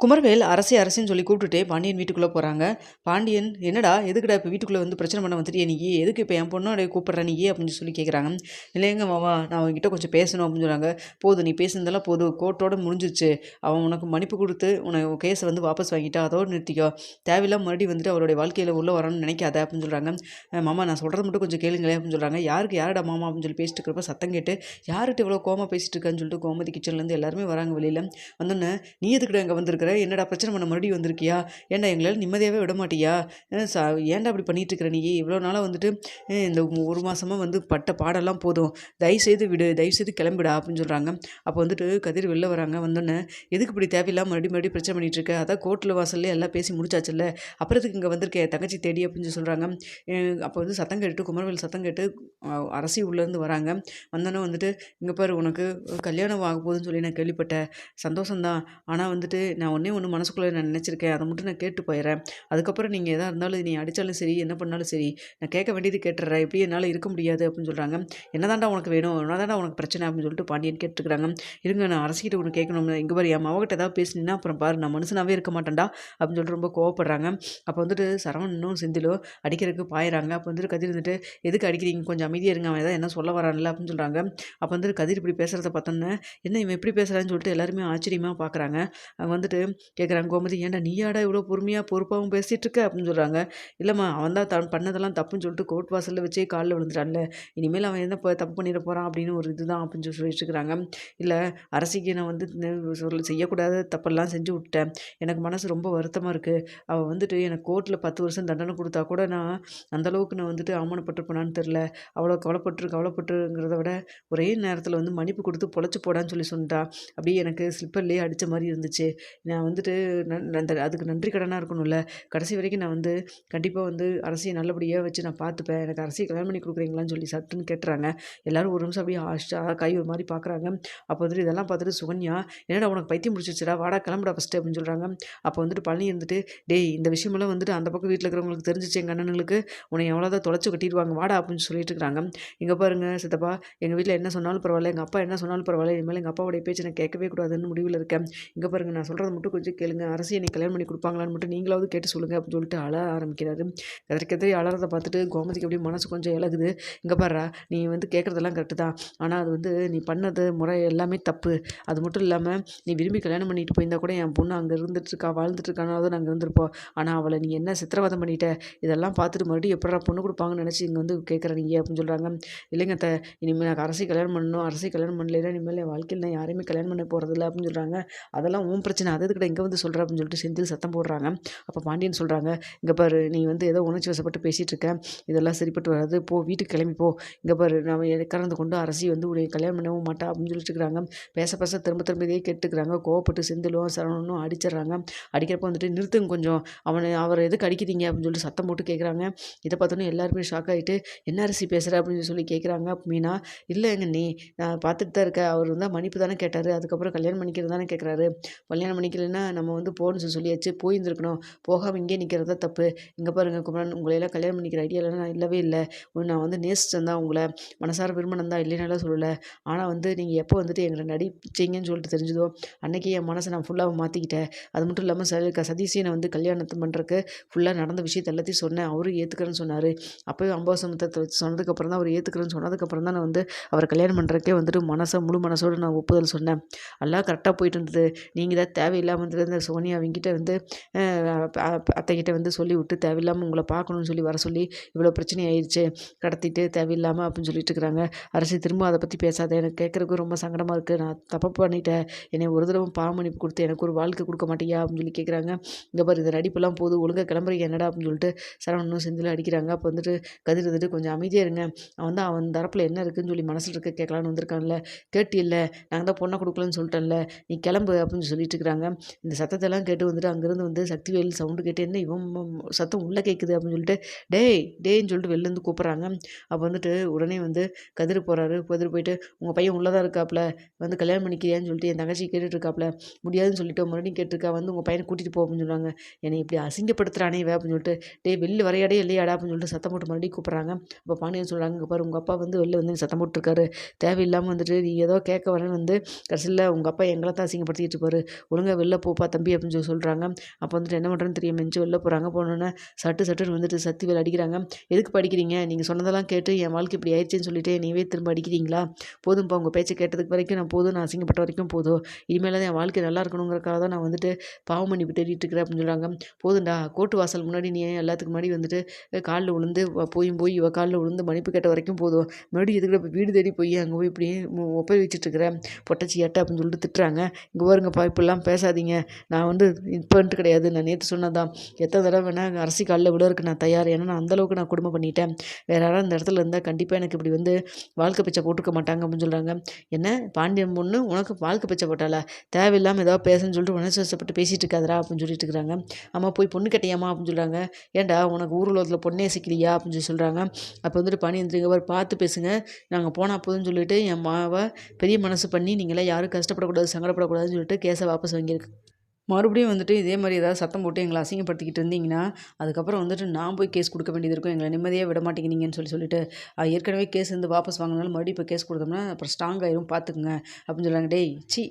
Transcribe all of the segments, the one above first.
குமரவேல் அரசே அரசின்னு சொல்லி கூப்பிட்டுட்டே பாண்டியன் வீட்டுக்குள்ளே போகிறாங்க பாண்டியன் என்னடா எதுக்குடா இப்போ வீட்டுக்குள்ளே வந்து பிரச்சனை பண்ண வந்துட்டு நீ? எதுக்கு இப்போ என் பொண்ணோட கூப்பிட்ற நீ? அப்படின்னு சொல்லி கேட்குறாங்க இல்லைங்க மாமா நான் அவங்ககிட்ட கொஞ்சம் பேசணும் அப்படின்னு சொல்கிறாங்க போதும் நீ பேசுனதெல்லாம் போதும் கோர்ட்டோட முடிஞ்சிச்சு அவன் உனக்கு மன்னிப்பு கொடுத்து உனக்கு கேஸை வந்து வாபஸ் வாங்கிட்டா அதோடு நிறுத்திக்கோ. தேவையில்லாம மறுபடியும் வந்துட்டு அவருடைய வாழ்க்கையில் உள்ளே வரணும்னு நினைக்காத அப்படின்னு சொல்கிறாங்க மாமா நான் சொல்கிறது மட்டும் கொஞ்சம் கேளுங்களேன் அப்படின்னு சொல்கிறாங்க யாருக்கு யாருடா மாமா? அப்படின்னு சொல்லி பேசிட்டு இருக்கிறப்ப சத்தம் கேட்டு யார்கிட்ட இவ்வளோ கோமா பேசிட்டு இருக்கான்னு சொல்லிட்டு கோமதி கிச்சன்லேருந்து எல்லாருமே வராங்க வெளியில். வந்தோன்னே நீ எதுக்குடா இங்கே இருக்கிற என்னடா பிரச்சனை பண்ண மறுபடியும் வந்திருக்கியா? ஏன்டா எங்களால் நிம்மதியாகவே விட மாட்டியா? சா ஏன்டா அப்படி பண்ணிட்டு இருக்கிற நீ? இவ்வளோ நாளாக வந்துட்டு இந்த ஒரு மாதமாக வந்து பட்ட பாடெல்லாம் போதும். தயவுசெய்து விடு தயவுசெய்து கிளம்பிடா அப்படின்னு சொல்கிறாங்க அப்போ வந்துட்டு கதிர் வெளில வராங்க. வந்தோன்னே எதுக்கு இப்படி தேவையில்லாம மறுபடியும் மறுபடியும் பிரச்சனை பண்ணிட்டு இருக்க அதான் கோர்ட்டில் வாசல்ல எல்லாம் பேசி முடிச்சாச்சுல்ல. அப்புறத்துக்கு இங்கே வந்திருக்கேன் தங்கச்சி தேடி அப்படின்னு சொல்கிறாங்க அப்போ வந்து சத்தம் கேட்டு குமரவேல் சத்தம் கேட்டு அரசி உள்ளேருந்து வராங்க. வந்தோன்னே வந்துட்டு இங்கே பாரு உனக்கு கல்யாணம் ஆக போகுதுன்னு சொல்லி நான் கேள்விப்பட்டேன். சந்தோஷம்தான். ஆனால் வந்துட்டு நான் ஒன்றே ஒன்று மனசுக்குள்ளே நான் நினச்சிருக்கேன். அதை மட்டும் நான் கேட்டு போயிடுறேன் அதுக்கப்புறம் நீங்கள் எதாக இருந்தாலும் நீ அடித்தாலும் சரி என்ன பண்ணாலும் சரி நான் கேட்க வேண்டியது கேட்டுறேன். இப்படி என்னால் இருக்க முடியாது அப்படின்னு சொல்கிறாங்க என்னதான்டா உனக்கு வேணும்? என்னதான்டா உனக்கு பிரச்சனை அப்படின்னு சொல்லிட்டு பாண்டியன் கேட்டுருக்காங்க இருங்க நான் அரசிக்கிட்ட ஒன்று கேட்கணும். இங்கே பாரு என் மாவகிட்ட ஏதாவது பேசினீங்கன்னா அப்புறம் பாரு நான் மனுஷனாவே இருக்க மாட்டேன்டா அப்படின்னு சொல்லிட்டு ரொம்ப கோவப்படுறாங்க. அப்போ வந்துட்டு சரவணனும் செந்திலோ அடிக்கிறதுக்கு பாயிறாங்க. அப்போ வந்துட்டு கதிர் வந்துட்டு எதுக்கு அடிக்கிறீங்க? கொஞ்சம் அமைதியாக இருங்க. அவன் ஏதாவது என்ன சொல்ல வரான்ல? அப்படின்னு சொல்கிறாங்க அப்போ வந்துட்டு கதிர் இப்படி பேசுகிறத பார்த்தோன்னே என்ன இவன் எப்படி பேசுகிறான்னு சொல்லிட்டு எல்லாருமே ஆச்சரியமாக பார்க்குறாங்க அவங்க வந்துட்டு கேட்குறாங்க கோமதி ஏன்டா நீயாடா இவ்வளோ பொறுமையாக பொறுப்பாகவும் பேசிகிட்டு இருக்க அப்படின்னு சொல்கிறாங்க இல்லைம்மா அவன் தான் தான் பண்ணதெல்லாம் தப்புன்னு சொல்லிட்டு கோர்ட் வாசலில் வச்சே காலில் விழுந்துட்டான்ல. இனிமேல் அவன் என்ன தப்பு பண்ணிட போகிறான் அப்படின்னு ஒரு இதுதான் அப்படின்னு சொல்லி சொல்லிட்டு இருக்கிறாங்க இல்லை அரசிக்கு நான் வந்து சொல்ல செய்யக்கூடாத தப்பெல்லாம் செஞ்சு விட்டேன் எனக்கு மனசு ரொம்ப வருத்தமாக இருக்குது அவள் வந்துட்டு எனக்கு கோர்ட்டில் பத்து வருஷம் தண்டனை கொடுத்தா கூட நான் அந்தளவுக்கு நான் வந்துட்டு அவமானப்பட்டிருப்பேனான்னு தெரில அவ்வளோ கவலைப்பட்டு கவலைப்பட்டுங்கிறத விட ஒரே நேரத்தில் வந்து மன்னிப்பு கொடுத்து பொழைச்சி போடான்னு சொல்லி சொன்னா அப்படியே எனக்கு ஸ்லிப்பர்லேயே அடித்த மாதிரி இருந்துச்சு. நான் வந்துட்டு நன் அந்த அதுக்கு நன்றி கடனாக இருக்கணும்ல. கடைசி வரைக்கும் நான் வந்து கண்டிப்பாக வந்து அரசியை நல்லபடியாக வச்சு நான் பார்த்துப்பேன். எனக்கு அரசியை கல்யாணம் பண்ணி கொடுக்குறீங்களான்னு சொல்லி சட்டுன்னு கேட்டுறாங்க. எல்லாரும் ஒரு நிமிஷம் அப்படியே ஆஷா கை ஒரு மாதிரி பார்க்குறாங்க. அப்போ வந்துட்டு இதெல்லாம் பார்த்துட்டு சுகன்யா என்னடா உனக்கு பைத்தியம் முடிச்சிச்சுடா வாடா கிளம்புடா ஃபஸ்ட்டு அப்படின்னு சொல்கிறாங்க அப்போ வந்துட்டு பழனி இருந்துட்டு டேய் இந்த விஷயமெல்லாம் வந்துட்டு அந்த பக்கம் வீட்டில் இருக்கிறவங்களுக்கு தெரிஞ்சிச்சு எங்கள் அண்ணனுங்களுக்கு. உன்னை எவ்வளோதான் தொலைச்சி கட்டிடுவாங்க. வாடா அப்படின்னு சொல்லிட்டு இருக்கிறாங்க இங்கே பாருங்க சித்தப்பா எங்கள் வீட்டில் என்ன சொன்னாலும் பரவாயில்ல. எங்கள் அப்பா என்ன சொன்னாலும் பரவாயில்ல. இனிமேல் எங்கள் அப்பாவுடைய பேச்சு நான் கேட்கவே கூடாதுன்னு முடிவில் இருக்கேன். இங்கே பாருங்க நான் சொல்கிறத மட்டும் கொஞ்சம் கேளுங்க. அரசியை நீ கல்யாணம் பண்ணி கொடுப்பாங்களான்னு மட்டும் நீங்களாவது கேட்டு சொல்லுங்கள் அப்படின்னு சொல்லிட்டு அழ ஆரம்பிக்கிறாரு. கதறி கதறி அழறதை பார்த்துட்டு கோமதிக்கு அப்படியே மனசு கொஞ்சம் இலகுது இங்கே பாடுறா நீ வந்து கேட்குறதெல்லாம் கரெக்டு தான். ஆனால் அது வந்து நீ பண்ணது முறை எல்லாமே தப்பு. அது மட்டும் இல்லாமல் நீ விரும்பி கல்யாணம் பண்ணிட்டு போயிருந்தா கூட என் பொண்ணு அங்கே இருந்துட்டுருக்கா இருக்கா தான் நாங்கள் இருந்திருப்போம் ஆனால் அவளை நீ என்ன சித்திரவதம் பண்ணிட்ட? இதெல்லாம் பார்த்துட்டு மறுபடியும் எப்படா பொண்ணு கொடுப்பாங்கன்னு நினச்சி இங்கே வந்து கேட்குற நீங்கள் அப்படின்னு சொல்கிறாங்க இல்லைங்க த இனிமேல் நான் அரசை கல்யாணம் பண்ணணும் அரசை கல்யாணம் பண்ணலைன்னா இனிமேல் என் வாழ்க்கையில் நான் யாரையுமே கல்யாணம் பண்ண போகிறதில்ல அப்படின்னு சொல்கிறாங்க அதெல்லாம் உன் பிரச்சனை. அது எதுக்கிட்ட இங்கே வந்து சொல்கிற அப்படின்னு சொல்லிட்டு செந்தில் சத்தம் போடுறாங்க. அப்போ பாண்டியன் சொல்கிறாங்க இங்கே பாரு நீ வந்து ஏதோ உணர்ச்சி வசப்பட்டு பேசிகிட்டு இருக்க. இதெல்லாம் சரிப்பட்டு வராது. போ வீட்டுக்கு கிளம்பி போ. இங்கே பாரு நம்ம கலந்து கொண்டு அரசி வந்து உடைய கல்யாணம் பண்ணவும் மாட்டா? அப்படின்னு சொல்லிட்டு இருக்கிறாங்க பேச பேச திரும்ப திரும்ப இதே கேட்டுக்கிறாங்க. கோவப்பட்டு செந்திலும் சரவணனும் அடிச்சிடுறாங்க. அடிக்கிறப்ப வந்துட்டு நிறுத்துங்க கொஞ்சம். அவனை அவர் எதுக்கு அடிக்கிறீங்க? அப்படின்னு சொல்லிட்டு சத்தம் போட்டு கேட்குறாங்க இதை பார்த்தோன்னே எல்லாருமே ஷாக் ஆகிட்டு என்ன அரசி பேசுகிற அப்படின்னு சொல்லி கேட்குறாங்க மீனா இல்லைங்க நீ நான் பார்த்துட்டு தான் இருக்கேன். அவர் வந்து மன்னிப்பு தானே கேட்டார். அதுக்கப்புறம் கல்யாணம் பண்ணிக்கிறது தானே கேட்குறாரு கல்யாணம் இல்லைன்னா நம்ம வந்து போன்னு சொல்லி சொல்லியாச்சு போயிருந்துருக்கணும். போகாமல் இங்கே நிற்கிறது தான் தப்பு. இங்கே பாருங்க குமரன் உங்களையெல்லாம் கல்யாணம் பண்ணிக்கிற ஐடியாலாம் நான் இல்லவே இல்லை. நான் வந்து நேசிச்சேன் தான் உங்களை. மனசார விரும்பினம் தான் இல்லைனாலும் சொல்லலை. ஆனால் வந்து நீங்கள் எப்போ வந்துட்டு எங்களை நடிச்சீங்கன்னு சொல்லிட்டு தெரிஞ்சதோ அன்னைக்கு என் மனசை நான் ஃபுல்லாக மாற்றிக்கிட்டேன் அது மட்டும் இல்லாமல் ச க- நான் வந்து கல்யாணத்தை பண்ணுறக்கு ஃபுல்லாக நடந்த விஷயத்தை எல்லாத்தையும் சொன்னேன். அவரும் ஏற்றுக்கிறேன்னு சொன்னார். அப்போயும் அம்பாசமத்தை வச்சு சொன்னதுக்கப்புறம் தான் அவர் ஏற்றுக்கிறேன்னு சொன்னதுக்கப்புறம் தான் நான் வந்து அவரை கல்யாணம் பண்ணுறக்கே வந்துட்டு மனசை முழு மனசோடு நான் ஒப்புதல் சொன்னேன். எல்லாம் கரெக்டாக போயிட்டு இருந்தது. நீங்கள் தான் தேவையில்லை தேவையில்லாமல் வந்து இந்த சோனியா அவங்ககிட்ட வந்து அத்தைக்கிட்ட வந்து சொல்லி விட்டு தேவையில்லாமல் உங்களை பார்க்கணும்னு சொல்லி வர சொல்லி இவ்வளோ பிரச்சனை ஆயிடுச்சு கடத்திட்டு தேவையில்லாமல் அப்படின்னு சொல்லிட்டு இருக்கிறாங்க அரசு திரும்ப அதை பற்றி பேசாத எனக்கு கேட்குறதுக்கு ரொம்ப சங்கடமாக இருக்குது நான் தப்பு பண்ணிட்டேன். என்னை ஒரு தடவை பாமணிப்பு கொடுத்து எனக்கு ஒரு வாழ்க்கை கொடுக்க மாட்டியா? அப்படின்னு சொல்லி கேட்குறாங்க. இங்கே பாரு இது நடிப்பெல்லாம் போது ஒழுங்காக கிளம்புறீங்க என்னடா? அப்படின்னு சொல்லிட்டு சரவணனும் செந்தில் அடிக்கிறாங்க. அப்போ வந்துட்டு கதிர் வந்துட்டு கொஞ்சம் அமைதியாக இருங்க. அவன் வந்து அவன் தரப்பில் என்ன இருக்குன்னு சொல்லி மனசில் இருக்க கேட்கலான்னு வந்திருக்கான்ல. கேட்டு இல்லை. நாங்கள் தான் பொண்ணை கொடுக்கலன்னு சொல்லிட்டேன்ல. நீ கிளம்பு அப்படின்னு சொல்லிட்டு இருக்கிறாங்க இந்த சத்தத்தெல்லாம் கேட்டு வந்துட்டு அங்கேருந்து வந்து சக்திவேல் சவுண்டு கேட்டு என்ன இவன் சத்தம் உள்ளே கேட்குது அப்படின்னு சொல்லிட்டு டேய் டேன்னு சொல்லிட்டு வெளிலேருந்து கூப்பிட்றாங்க. அப்போ வந்துட்டு உடனே வந்து கதிர் போகிறாரு கதிர் போயிட்டு உங்கள் பையன் உள்ளே தான் இருக்காப்புல வந்து கல்யாணம் பண்ணிக்கிறியான்னு சொல்லிட்டு என் தங்கச்சி கேட்டுட்டு இருக்காப்புல முடியாதுன்னு சொல்லிட்டு மறுபடியும் கேட்டிருக்கா. வந்து உங்கள் பையனை கூட்டிகிட்டு போ அப்படின்னு சொல்கிறாங்க என்னை இப்படி அசிங்கப்படுத்துகிறானே வே அப்படின்னு சொல்லிட்டு டே வெளில வரையாடே இல்லையாடா அப்படின்னு சொல்லிட்டு சத்தம் போட்டு மறுபடியும் கூப்பிட்றாங்க. அப்போ பாண்டியன் சொல்கிறாங்க பாரு உங்கள் அப்பா வந்து வெளில வந்து சத்தம் போட்டுருக்காரு தேவையில்லாமல் வந்துட்டு நீ ஏதோ கேட்க வரேன்னு வந்து கடைசியில் உங்கள் அப்பா எங்களை தான் அசிங்கப்படுத்திட்டு இருப்பாரு. ஒழுங்கா வெளில போப்பா தம்பி அப்படின்னு சொல்லி சொல்கிறாங்க அப்போ வந்துட்டு என்ன பண்ணுறேன்னு தெரியும் மெஞ்சு வெளில போகிறாங்க போனோன்னே சட்டு சட்டுன்னு வந்துட்டு சத்தி வேலை அடிக்கிறாங்க. எதுக்கு படிக்கிறீங்க நீங்கள் சொன்னதெல்லாம் கேட்டு என் வாழ்க்கை இப்படி ஆயிடுச்சுன்னு சொல்லிட்டு நீவே திரும்ப அடிக்கிறீங்களா? போதும்ப்பா உங்கள் பேச்சை கேட்டதுக்கு வரைக்கும் நான் போதும். நான் அசிங்கப்பட்ட வரைக்கும் போதும். இனிமேல் தான் என் வாழ்க்கை நல்லா இருக்கணுங்கிறக்காக தான் நான் வந்துட்டு பாவம் பண்ணி தேடிட்டு இருக்கிறேன் அப்படின்னு சொல்கிறாங்க போதுண்டா கோட்டு வாசல் முன்னாடி நீ எல்லாத்துக்கு முன்னாடி வந்துட்டு காலில் விழுந்து போய் போயும் போய் இவ காலில் விழுந்து மன்னிப்பு கேட்ட வரைக்கும் போதும். மறுபடியும் எதுக்கு இப்போ வீடு தேடி போய் அங்கே போய் இப்படி ஒப்பை வச்சுட்டு இருக்கிறேன் பொட்டச்சி ஏட்டை அப்படின்னு சொல்லிட்டு திட்டுறாங்க. இங்கே பாருங்கப்பா இப்படிலாம் பேசாதீங்க நான் வந்து இப்போன்ட்டு கிடையாது. நான் நேற்று சொன்னதான் எத்தனை தடவை வேணால் அரசி காலில் விழுறதுக்கு நான் தயார். ஏன்னா நான் அந்தளவுக்கு நான் குடும்பம் பண்ணிட்டேன். வேற யாராவது இந்த இடத்துல இருந்தால் கண்டிப்பாக எனக்கு இப்படி வந்து வாழ்க்கை பிச்சை போட்டுக்க மாட்டாங்க அப்படின்னு சொல்கிறாங்க என்ன? பாண்டியன் பொண்ணு உனக்கு வாழ்க்கை பிச்சை போட்டாளா? தேவையில்லாமல் ஏதாவது பேசுன்னு சொல்லிட்டு உணர்ச்சி பேசிகிட்டு இருக்காதரா அப்படின்னு சொல்லிட்டு இருக்கிறாங்க அம்மா போய் பொண்ணு கட்டியாமா அப்படின்னு சொல்கிறாங்க ஏன்டா உனக்கு ஊர் உலகத்தில் பொண்ணே சிக்கலியா? அப்படின்னு சொல்லி சொல்கிறாங்க அப்போ வந்துட்டு பணி எந்திரிங்க அவர் பார்த்து பேசுங்க. நாங்கள் போனால் போதும்னு சொல்லிட்டு என் மாவை பெரிய மனசு பண்ணி நீங்களாம் யாரும் கஷ்டப்படக்கூடாது சங்கடப்படக்கூடாதுன்னு சொல்லிட்டு கேஸை வாபஸ் வாங்கியிருக்காங்க. மறுபடியும் வந்துட்டு இதே மாதிரி ஏதாவது சத்தம் போட்டு எங்களை அசிங்கப்படுத்திக்கிட்டு இருந்தீங்கன்னா அதுக்கப்புறம் வந்துட்டு நான் போய் கேஸ் கொடுக்க வேண்டியது இருக்கும். எங்களை நிம்மதியாக விட மாட்டேங்கிறீங்கன்னு சொல்லி சொல்லிட்டு ஏற்கனவே கேஸ் வந்து வாபஸ் வாங்கினாலும் மறுபடியும் இப்போ கேஸ் கொடுத்தோம்னா அப்புறம் ஸ்ட்ராங் ஆயிரும் பார்த்துக்குங்க அப்படின்னு சொல்கிறாங்க டேய் சி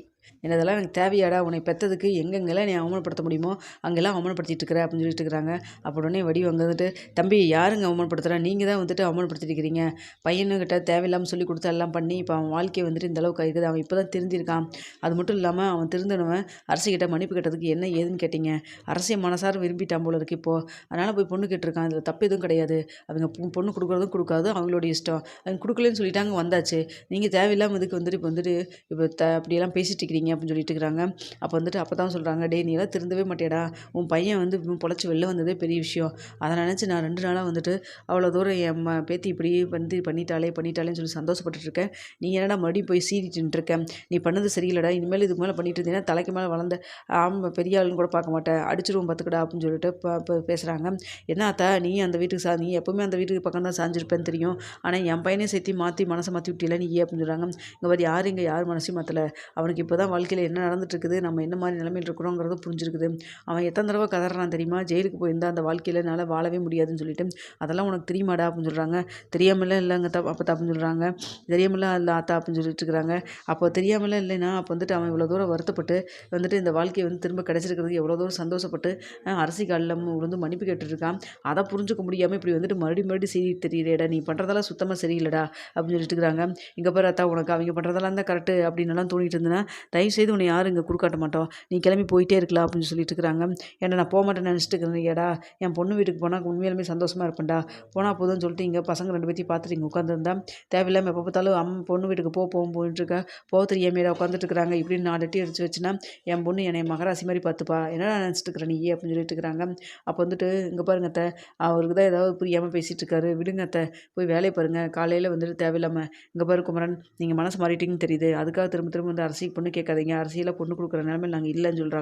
என்னதெல்லாம் எனக்கு தேவையாடா உன்னை பெற்றதுக்கு எங்கெங்கெல்லாம் நீ அவமானப்படுத்த முடியுமோ அங்கெல்லாம் அவமானப்படுத்திட்டு இருக்கிற அப்படின்னு சொல்லிட்டு இருக்கிறாங்க அப்போ உடனே வடி வந்துட்டு தம்பி யாருங்க அவமானப்படுத்துகிறா நீங்கள் தான் வந்துட்டு அவமானப்படுத்திட்டு இருக்கிறீங்க பையனுக்கிட்ட தேவையில்லாமல் சொல்லி கொடுத்து எல்லாம் பண்ணி இப்போ அவன் வாழ்க்கையை வந்துட்டு இந்த அளவுக்கு இருக்குது. அவன் இப்போ தான் திருந்திருக்கான். அது மட்டும் இல்லாமல் அவன் திருந்தனவன் அரசுக்கிட்ட மன்னிப்பு கேட்டதுக்கு என்ன ஏதுன்னு கேட்டீங்க. அரசியை மனசார விரும்பிட்டான் போல இருக்கு இப்போது அதனால் போய் பொண்ணு கேட்டிருக்கான். அதில் தப்பு எதுவும் கிடையாது. அவங்க பொண்ணு கொடுக்குறதும் கொடுக்காது. அவங்களோட இஷ்டம். அவங்க கொடுக்கலன்னு சொல்லிட்டாங்க வந்தாச்சு. நீங்கள் தேவையில்லாமல் இதுக்கு வந்துட்டு இப்போ வந்துட்டு இப்போ த அப்படியெல்லாம் பேசிட்டு இருக்கிறீங்க அப்படின்னு சொல்லிட்டு இருக்கிறாங்க அப்போ வந்துட்டு அப்போ தான் சொல்கிறாங்க டே நீ எல்லாம் திருந்தவே மாட்டேடா உன் பையன் வந்து பொழைச்சி வெளில வந்ததே பெரிய விஷயம். அதை நினச்சி நான் ரெண்டு நாளாக வந்துட்டு அவ்வளோ தூரம் என் ம பேத்தி இப்படி வந்து பண்ணிட்டாலே பண்ணிட்டாலேன்னு சொல்லி சந்தோஷப்பட்டுட்டு இருக்கேன் நீ என்னடா மறுபடியும் போய் சீறிட்டு இருக்கேன் நீ பண்ணது சரியில்லடா. இனிமேல் இதுக்கு மேலே பண்ணிட்டு இருந்தீங்கன்னா தலைக்கு மேலே வளர்ந்த ஆமாம் பெரிய ஆளுன்னு கூட பார்க்க மாட்டேன். அடிச்சிருவோம் பார்த்துக்கடா அப்படின்னு சொல்லிட்டு ப- பேசுகிறாங்க என்ன ஆத்தா நீ அந்த வீட்டுக்கு சா நீ எப்பவுமே அந்த வீட்டுக்கு பக்கம் தான் சாஞ்சிருப்பேன்னு தெரியும். ஆனால் என் பையனே சேர்த்து மாற்றி மனசை மாற்றி விட்டில நீ அப்படின்னு சொல்கிறாங்க இங்கே மாதிரி யார் இங்கே யார் மனசையும் மாற்றலை அவனுக்கு இப்போ தான் வாழ்க்கையில் என்ன நடந்துட்டுருக்குது நம்ம என்ன மாதிரி நிலைமையில் இருக்கிறோங்கிறத புரிஞ்சிருக்குது. அவன் எத்தனை தடவை கதறான் தெரியுமா? ஜெயிலுக்கு போயிருந்தா அந்த வாழ்க்கையில் என்னால் வாழவே முடியாதுன்னு சொல்லிட்டு அதெல்லாம் உனக்கு தெரியுமாடா? அப்படின்னு சொல்கிறாங்க தெரியாமலாம் இல்லைங்க தப் அப்போ அப்படின்னு சொல்கிறாங்க தெரியாமல இல்லை ஆத்தா அப்படின்னு சொல்லிட்டு இருக்கிறாங்க அப்போ தெரியாமலாம் இல்லைன்னா அப்போ வந்துட்டு அவன் இவ்வளோ தூரம் வருத்தப்பட்டு வந்துட்டு இந்த வாழ்க்கையை வந்து திரும்ப கிடச்சிருக்கிறதுக்கு எவ்வளோ தூரம் சந்தோஷப்பட்டு அரசி காலில் விழுந்து மன்னிப்பு கேட்டுருக்கான் அதை புரிஞ்சுக்க முடியாமல் இப்படி வந்துட்டு மறுபடியும் மறுபடியும் சரி தெரியலடா நீ பண்ணுறதெல்லாம் சுத்தமாக சரியில்லடா அப்படின்னு சொல்லிட்டு இருக்கிறாங்க இங்கே பாரு அத்தா உனக்கு அவங்க பண்ணுறதெல்லாம் தான் கரெக்டு அப்படின்னு எல்லாம் தோணிட்டு இருந்தேன்னா தயவு செய்து உன்னை யாரும் இங்கே கொடுக்காட்ட மாட்டோம். நீ கிளம்பி போயிட்டே இருக்கலாம் அப்படின்னு சொல்லிட்டு இருக்கிறாங்க ஏன்னா நான் போக மாட்டேன்னு நினச்சிட்டு இருக்கிறேன்டா என் பொண்ணு வீட்டுக்கு போனால் உண்மையிலுமே சந்தோஷமாக இருப்பேன்டா. போனால் போதும்னு சொல்லிட்டு இங்கே பசங்க ரெண்டு பேத்தையும் பார்த்துட்டு இங்கே உட்காந்துருந்தா தேவையில்லாமல் எப்போ பார்த்தாலும் அம்மா பொண்ணு வீட்டுக்கு போ போகும் போயிட்டு இருக்கா. போக தெரியாமையா உட்காந்துட்டு இருக்கிறாங்க? இப்படின்னு நாலு அட்டி அடிச்சு வச்சுன்னா என் பொண்ணு என்னை மகராசி மாதிரி பார்த்துப்பா. என்னடா நினச்சிட்டு இருக்கிற நீ? அப்படின்னு சொல்லிட்டு இருக்கிறாங்க. அப்போ வந்துட்டு இங்கே பாருங்க அத்தை அவருக்கு தான் ஏதாவது புரியாமல் பேசிகிட்டு இருக்காரு. விடுங்க அத்தை போய் வேலையை பாருங்கள் காலையில் வந்துட்டு தேவையில்லாமல் இங்கே பாரு குமரன் நீங்கள் மனசு மாறிட்டீங்கன்னு தெரியுது. அதுக்காக திரும்ப திரும்ப வந்து அரசியல் பொண்ணு கேட்காதீங்க அரசியெல்லாம் பொண்ணு கொடுக்குற நிலமையில் நாங்கள் இல்லைன்னு சொல்கிறாங்க